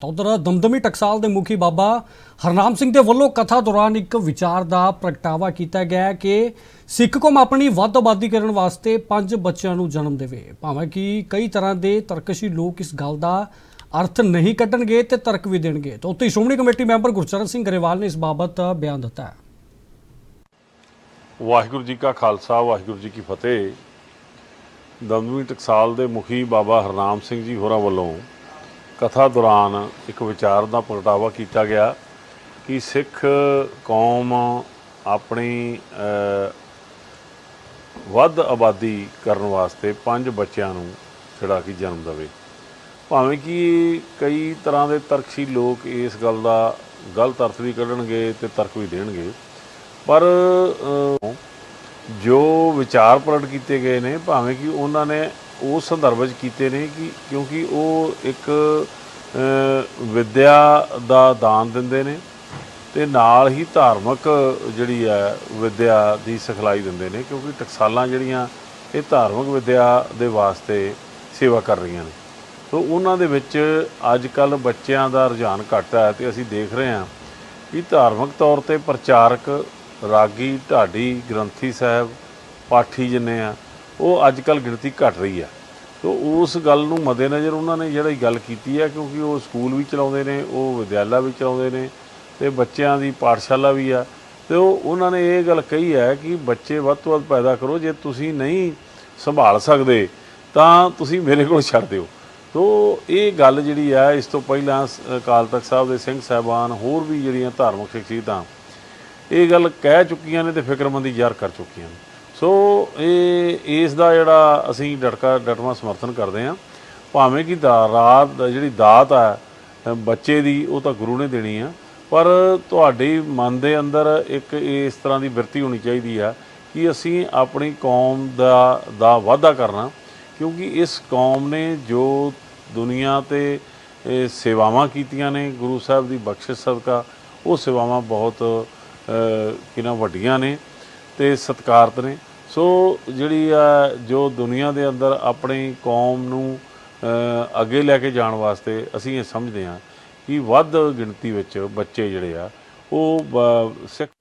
ਤਾਂ ਉਧਰ ਦਮਦਮੀ ਟਕਸਾਲ ਦੇ ਮੁਖੀ ਬਾਬਾ ਹਰਨਾਮ ਸਿੰਘ ਦੇ ਵੱਲੋਂ ਕਥਾ ਦੌਰਾਨ ਇੱਕ ਵਿਚਾਰ ਦਾ ਪ੍ਰਗਟਾਵਾ ਕੀਤਾ ਗਿਆ ਕਿ ਸਿੱਖ ਕੌਮ ਆਪਣੀ ਵੱਧ ਆਬਾਦੀ ਕਰਨ ਵਾਸਤੇ ਪੰਜ ਬੱਚਿਆਂ ਨੂੰ ਜਨਮ ਦੇਵੇ। ਭਾਵੇਂ ਕਿ ਕਈ ਤਰ੍ਹਾਂ ਦੇ ਤਰਕਸ਼ੀ ਲੋਕ ਇਸ ਗੱਲ ਦਾ ਅਰਥ ਨਹੀਂ ਕੱਢਣਗੇ ਤੇ ਤਰਕ ਵੀ ਦੇਣਗੇ। ਤਾਂ ਉੱਥੇ ਸ਼੍ਰੋਮਣੀ ਕਮੇਟੀ ਮੈਂਬਰ ਗੁਰਚਰਨ ਸਿੰਘ ਗਰੇਵਾਲ ਨੇ ਇਸ ਬਾਬਤ ਬਿਆਨ ਦਿੱਤਾ ਹੈ। ਵਾਹਿਗੁਰੂ ਜੀ ਕਾ ਖਾਲਸਾ, ਵਾਹਿਗੁਰੂ ਜੀ ਕੀ ਫਤਿਹ। ਦਮਦਮੀ ਟਕਸਾਲ ਦੇ ਮੁਖੀ ਬਾਬਾ ਹਰਨਾਮ ਸਿੰਘ ਜੀ ਹੋਰਾਂ ਵੱਲੋਂ ਕਥਾ ਦੌਰਾਨ ਇੱਕ ਵਿਚਾਰ ਦਾ ਪ੍ਰਗਟਾਵਾ ਕੀਤਾ ਗਿਆ ਕਿ ਸਿੱਖ ਕੌਮ ਆਪਣੀ ਵੱਧ ਆਬਾਦੀ ਕਰਨ ਵਾਸਤੇ ਪੰਜ ਬੱਚਿਆਂ ਨੂੰ ਜਿਹੜਾ ਕਿ ਜਨਮ ਦੇਵੇ। ਭਾਵੇਂ ਕਿ ਕਈ ਤਰ੍ਹਾਂ ਦੇ ਤਰਕਸ਼ੀ ਲੋਕ ਇਸ ਗੱਲ ਦਾ ਗਲਤ ਅਰਥ ਵੀ ਕੱਢਣਗੇ ਤੇ ਤਰਕ ਵੀ ਦੇਣਗੇ, ਪਰ ਜੋ ਵਿਚਾਰ ਪ੍ਰਗਟ ਕੀਤੇ ਗਏ ਨੇ, ਭਾਵੇਂ ਕਿ ਉਹਨਾਂ ਨੇ ਉਸ ਸੰਦਰਭ ਵਿੱਚ ਕੀਤੇ ਨੇ ਕਿ ਕਿਉਂਕਿ ਉਹ ਇੱਕ ਅ, ਵਿਦਿਆ ਦਾ ਦਾਨ ਦਿੰਦੇ ਨੇ ਤੇ ਨਾਲ ਹੀ ਧਾਰਮਿਕ ਜਿਹੜੀ ਹੈ ਵਿਦਿਆ ਦੀ ਸਿਖਲਾਈ ਦਿੰਦੇ ਨੇ ਕਿਉਂਕਿ ਟਕਸਾਲਾਂ ਜਿਹੜੀਆਂ ਇਹ ਧਾਰਮਿਕ ਵਿਦਿਆ ਦੇ ਵਾਸਤੇ ਸੇਵਾ ਕਰ ਰਹੀਆਂ ਨੇ। ਸੋ ਉਹਨਾਂ ਦੇ ਵਿੱਚ ਅੱਜ ਕੱਲ ਬੱਚਿਆਂ ਦਾ ਰੁਝਾਨ ਘੱਟ ਹੈ ਤੇ ਅਸੀਂ ਦੇਖ ਰਹੇ ਹਾਂ ਕਿ ਧਾਰਮਿਕ ਤੌਰ ਤੇ ਪ੍ਰਚਾਰਕ ਰਾਗੀ ਢਾਡੀ ਗ੍ਰੰਥੀ ਸਾਹਿਬ ਪਾਠੀ ਜਿੰਨੇ ਆ ਉਹ ਅੱਜ ਕੱਲ ਗਿਣਤੀ ਘਟ ਰਹੀ ਹੈ। ਤੋ ਉਸ ਗੱਲ ਨੂੰ ਮੱਦੇਨਜ਼ਰ ਉਹਨਾਂ ਨੇ ਜਿਹੜੀ ਗੱਲ ਕੀਤੀ ਹੈ, ਕਿਉਂਕਿ ਉਹ ਸਕੂਲ ਵੀ ਚਲਾਉਂਦੇ ਨੇ, ਉਹ ਵਿਦਿਆਲਾ ਵੀ ਚਲਾਉਂਦੇ ਨੇ ਤੇ ਬੱਚਿਆਂ ਦੀ ਪਾਠਸ਼ਾਲਾ ਵੀ ਆ। ਤੇ ਉਹ ਉਹਨਾਂ ਨੇ ਇਹ ਗੱਲ ਕਹੀ ਹੈ ਕਿ ਬੱਚੇ ਵੱਧ ਤੋਂ ਵੱਧ ਪੈਦਾ ਕਰੋ, ਜੇ ਤੁਸੀਂ ਨਹੀਂ ਸੰਭਾਲ ਸਕਦੇ, ਤਾਂ ਤੁਸੀਂ ਮੇਰੇ ਕੋਲ ਛੱਡ ਦਿਓ। ਤੋ ਇਹ ਗੱਲ ਜਿਹੜੀ ਆ, ਇਸ ਤੋਂ ਪਹਿਲਾਂ ਸ- ਅਕਾਲ ਤਖਤ ਸਾਹਿਬ ਦੇ ਸਿੰਘ ਸਾਹਿਬਾਨ ਹੋਰ ਵੀ ਜਿਹੜੀਆਂ ਧਾਰਮਿਕ ਸ਼ਖਸੀਅਤਾਂ ਇਹ ਗੱਲ ਕਹਿ ਚੁੱਕੀਆਂ ਨੇ ਤੇ ਫਿਕਰਮੰਦੀ ਜ਼ਾਹਰ ਕਰ ਚੁੱਕੀਆਂ ਨੇ। ਸੋ ਇਹ ਇਸ ਦਾ ਜਿਹੜਾ ਅਸੀਂ ਡਟਕਾ ਡਟਵਾ ਸਮਰਥਨ ਕਰਦੇ ਹਾਂ। ਭਾਵੇਂ ਕਿ ਦਾ ਰਾਤ ਦਾ ਜਿਹੜੀ ਦਾਤ ਆ ਬੱਚੇ ਦੀ ਉਹ ਤਾਂ ਗੁਰੂ ਨੇ ਦੇਣੀ ਆ। ਪਰ ਤੁਹਾਡੇ ਮਨ ਦੇ ਅੰਦਰ ਇੱਕ ਇਸ ਤਰ੍ਹਾਂ ਦੀ ਬਿਰਤੀ ਹੋਣੀ ਚਾਹੀਦੀ ਆ ਕਿ ਅਸੀਂ ਆਪਣੀ ਕੌਮ ਦਾ ਦਾ ਵਾਅਦਾ ਕਰਨਾ। ਕਿਉਂਕਿ ਇਸ ਕੌਮ ਨੇ ਜੋ ਦੁਨੀਆ ਤੇ ਸੇਵਾਵਾਂ ਕੀਤੀਆਂ ਨੇ ਗੁਰੂ ਸਾਹਿਬ ਦੀ ਬਖਸ਼ਿਸ਼ ਸਦਕਾ ਉਹ ਸੇਵਾਵਾਂ ਬਹੁਤ ਅ, ਕਿੰਨਾ ਵੱਡੀਆਂ ਨੇ ਤੇ ਸਤਿਕਾਰਤ ਨੇ। ਸੋ ਜਿਹੜੀ ਆ, ਜੋ ਦੁਨੀਆ ਦੇ ਅੰਦਰ ਆਪਣੀ ਕੌਮ ਨੂੰ ਅੱਗੇ ਲੈ ਕੇ ਜਾਣ ਵਾਸਤੇ ਅਸੀਂ ਇਹ ਸਮਝਦੇ ਹਾਂ ਕਿ ਵੱਧ ਗਿਣਤੀ ਵਿੱਚ ਬੱਚੇ ਜਿਹੜੇ ਆ, ਉਹ ਬ- ਸਿੱਖ